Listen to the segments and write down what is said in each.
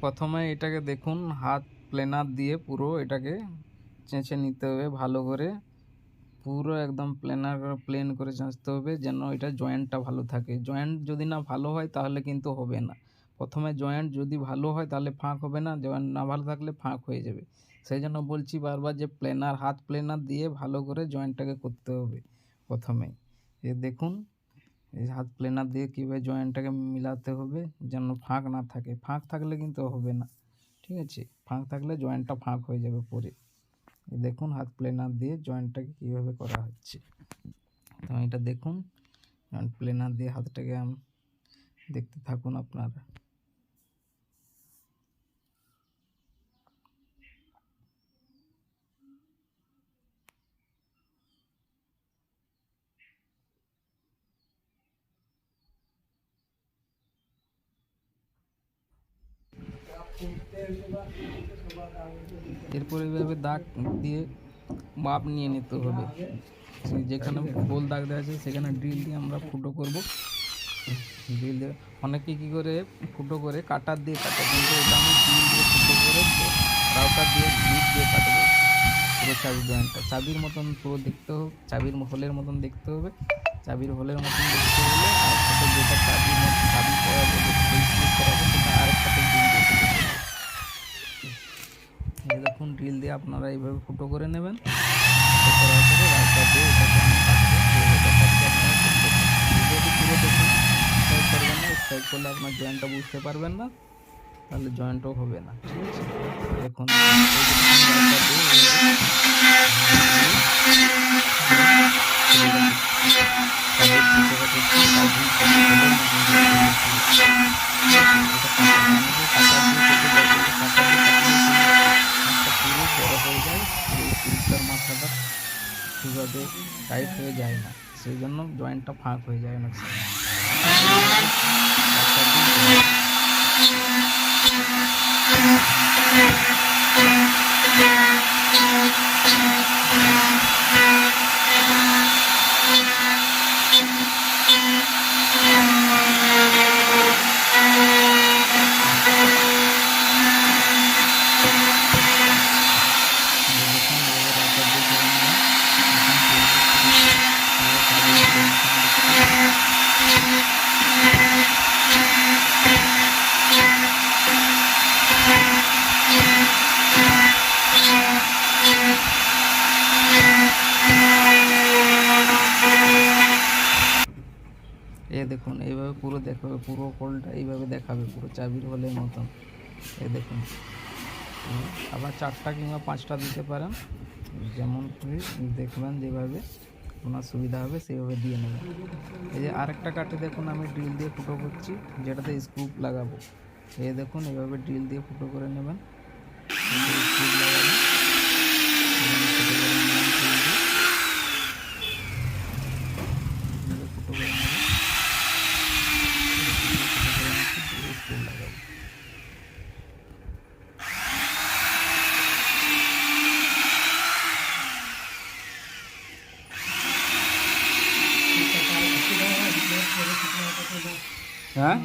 প্রথমে এটাকে দেখুন, হাত প্লেনার দিয়ে পুরো এটাকে চেঁচে নিতে হবে ভালো করে। পুরো একদম প্লেনার প্লেন করে চাঁচতে হবে যেন এটা জয়েন্টটা ভালো থাকে। জয়েন্ট যদি না ভালো হয় তাহলে কিন্তু হবে না। প্রথমে জয়েন্ট যদি ভালো হয় তাহলে ফাঁক হবে না জয়েন্ট না ভালো থাকলে ফাঁক হয়ে যাবে। সেই জন্য বলছি বারবার যে প্লেনার হাত প্লেনার দিয়ে ভালো করে জয়েন্টটাকে করতে হবে প্রথমে। এ দেখুন এই হাত প্লেনার দিয়ে কীভাবে জয়েন্টটাকে মিলাতে হবে যেন ফাঁক না থাকে। ফাঁক থাকলে কিন্তু হবে না, ঠিক আছে? ফাঁক থাকলে জয়েন্টটা ফাঁক হয়ে যাবে পরে। দেখুন হাত প্লেনার দিয়ে জয়েন্টটাকে কীভাবে করা হচ্ছে। তো এটা দেখুন জয়েন্ট প্লেনার দিয়ে হাতটাকে দেখতে থাকুন আপনারা। এরপর এইভাবে দাগ দিয়ে মাপ নিয়ে নিতে হবে। যেখানে গোল দাগ দেওয়া আছে, সেখানে ড্রিল দিয়ে আমরা ফুটো করব। ড্রিল দিয়ে অনেকে কী করে, ফুটো করে কাটার দিয়ে কাটে। কিন্তু এটা আমি ড্রিল দিয়ে ফুটো করে রাউটার দিয়ে গ্রিপ দিয়ে কাটবো। পুরো চাবি জয়েন্টটা চাবির মতন পুরো দেখতে হবে, চাবির হোলের মতন দেখতে হবে। চাবির হোলের মতন দেখতে হলে আর সাথে যেটা চাবির মতন চাবি করা যাবে সেই স্লিপ করাবো সেটা আরেকটাতে ড্রিল দিয়ে ফুটো করব এই দেখুন ড্রিল দিয়ে আপনারা এইভাবে ফুটো করে নেবেন। করবেন করলে আপনার জয়েন্টটা বুঝতে পারবেন না। তাহলে জয়েন্টও হবে না। ঠিক আছে? দিয়ে ঠিকভাবে টাইট হয়ে যায় না। সেই জন্য জয়েন্টটা ফাঁক হয়ে যায় অনেক সময়। কাটা দিয়ে দেখুন এভাবে রাস্তা দিয়ে করে নিলাম এখন চলবে পুরো চাবির জয়েন্টটা এ দেখুন, এইভাবে পুরো দেখাবে, পুরো কলটা এইভাবে দেখাবে, পুরো চাবির হোলের মতন। এ দেখুন আবার চারটা কিংবা পাঁচটা দিতে পারেন। যেমন দেখবেন যেভাবে আপনার সুবিধা হবে, সেইভাবে দিয়ে নেবেন। এই যে আরেকটা কাঠে দেখুন, আমি ড্রিল দিয়ে ফুটো করছি, যেটাতে স্ক্রুপ লাগাবো। এই দেখুন এভাবে ড্রিল দিয়ে ফুটো করে নেবেন। লাগাবেন এখানে ফুটো করে নিলাম drill দিয়ে। এভাবে ফুটো করে নেবেন ফুটো করে নিচ্ছি, দিয়ে screw লাগাবো হ্যাঁ?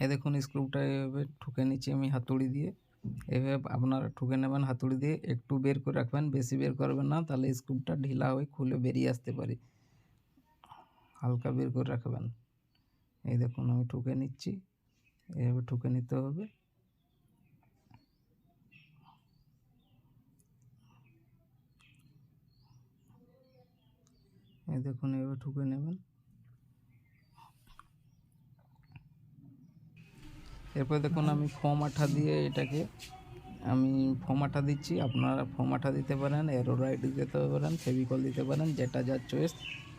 এই দেখুন, স্ক্রুটা এভাবে ঠুকে নিচ্ছি আমি হাতুড়ি দিয়ে। এভাবে আপনারা ঠুকে নেবেন হাতুড়ি দিয়ে। একটু বের করে রাখবেন, বেশি বের করবেন না, তাহলে স্ক্রুটা ঢিলা হয়ে খুলে বেরিয়ে আসতে পারে। হালকা বের করে রাখবেন। এই দেখুন, আমি ঠুকে নিচ্ছি। এভাবে ঠুকে নিতে হবে। এই দেখুন এভাবে ঠুকে নেবেন। এরপর দেখুন, আমি ফোম আঠা দিয়ে এটাকে আমি ফোম আঠা দিচ্ছি। আপনারা ফোম আঠা দিতে পারেন এরোরাইড দিতে পারেন ফেভিকল দিতে পারেন, যেটা যার চয়েস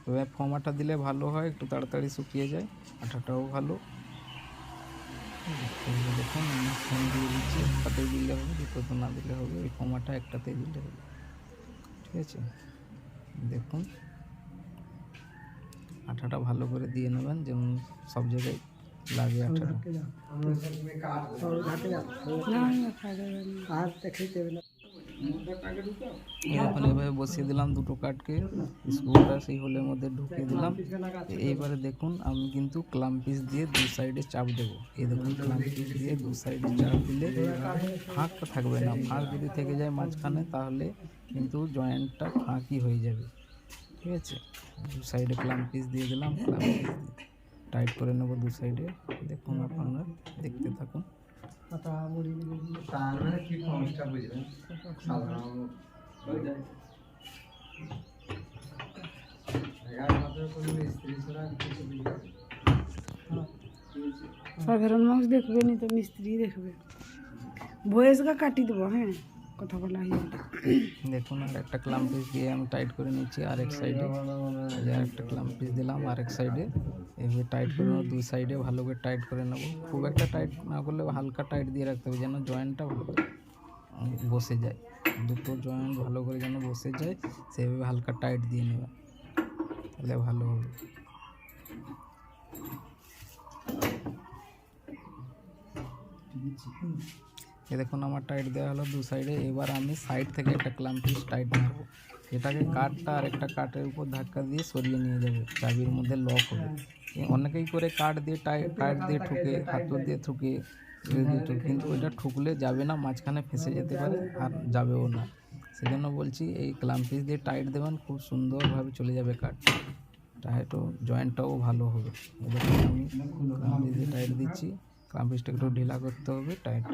তবে ফোম আঠা দিলে ভালো হয়, একটু তাড়াতাড়ি শুকিয়ে যায়, আঠাটাও ভালো। দেখুন, আমি ফোম দিয়ে দিচ্ছি একটাতেই দিলে হবে, দুটোতে না দিলে হবে এই ফোম আঠা একটাতেই দিলে হবে। ঠিক আছে? দেখুন। আঠাটা ভালো করে দিয়ে নেবেন, যেমন সব জায়গায় লাগে আঠাটা। এভাবে বসিয়ে দিলাম দুটো কাঠকে, স্ক্রুটা সেই হোলের মধ্যে ঢুকিয়ে দিলাম। এইবারে দেখুন, আমি কিন্তু ক্লাম পিস দিয়ে দু সাইডে চাপ দেবো। এই দেখুন, ক্লাম পিস দিয়ে দু সাইডে চাপ দিলে ফাঁকটা থাকবে না। ফাঁক যদি থেকে যায় মাঝখানে, তাহলে কিন্তু জয়েন্টটা ফাঁকই হয়ে যাবে। ঠিক আছে? দু সাইডে ক্লাম পিস দিয়ে দিলাম ক্লাম পিস টাইট করে নেব দু সাইডে দেখুন আপনারা দেখতে থাকুন। সাধারণ। মানুষ দেখবে নি তো মিস্ত্রি দেখবে। বয়সটা কাটি দেবো হ্যাঁ? কথা বলা হয়ে গেলে। দেখুন আর একটা ক্লাম পিস দিয়ে আমি টাইট করে নিচ্ছি আর এক সাইডে আর একটা ক্লাম পিস দিলাম আর এক সাইডে এভাবে টাইট করে নেব দুই সাইডে ভালো করে টাইট করে নেব। খুব একটা টাইট না করলে হালকা টাইট দিয়ে রাখতে হবে যেন জয়েন্টটা বসে যায়। দুটো জয়েন্ট ভালো করে যেন বসে যায় সেভাবে হালকা টাইট দিয়ে নেবে। তাহলে ভালো হবে। এ দেখুন আমার টাইট দেওয়া হলো দু সাইডে এবার আমি সাইড থেকে একটা ক্লাম পিস টাইট মারবো এটাকে কাঠটা আর একটা কাঠের উপর ধাক্কা দিয়ে সরিয়ে নিয়ে যাবে। চাবির মধ্যে লক হবে। অনেকেই করে কাঠ দিয়ে টাইট টাইট দিয়ে ঠুকে হাতুর দিয়ে ঠুকে, কিন্তু ওইটা ঠুকলে যাবে না মাঝখানে ফেসে যেতে পারে আর যাবেও না। সেজন্য বলছি এই ক্লাম পিস দিয়ে টাইট দেবেন খুব সুন্দরভাবে চলে যাবে কাঠ। টাইটও জয়েন্টটাও ভালো হবে। এবার আমি ক্লাম পিস দিয়ে টাইট দিচ্ছি। ক্লাম পিসটা একটু ঢিলা করতে হবে টাইট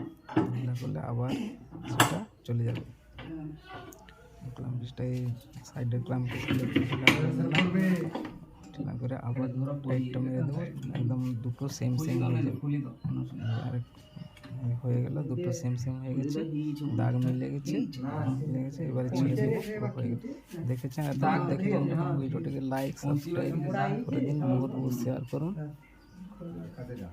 ঢিলা করলে আবার সেটা চলে যাবে। ক্লাম পিসটা এই সাইডের ক্লাম পিসগুলো একটু ঢিলা করে দিলাম ঢিলা করে আবার টাইটটা মেরে দেবো, একদম দুটো সেম সেম হয়ে যাবে। আর হয়ে গেল, দুটো সেম সেম হয়ে গেছে। দাগ মিলে গেছে মিলে গেছে, এবারে ছেড়ে দেবো হয়ে গেল। দেখেছেন? এতক্ষণ দেখেছেন যখন ভিডিওটিকে লাইক সাবস্ক্রাইব করে দিন, বহুত বহুত শেয়ার করুন। 看这边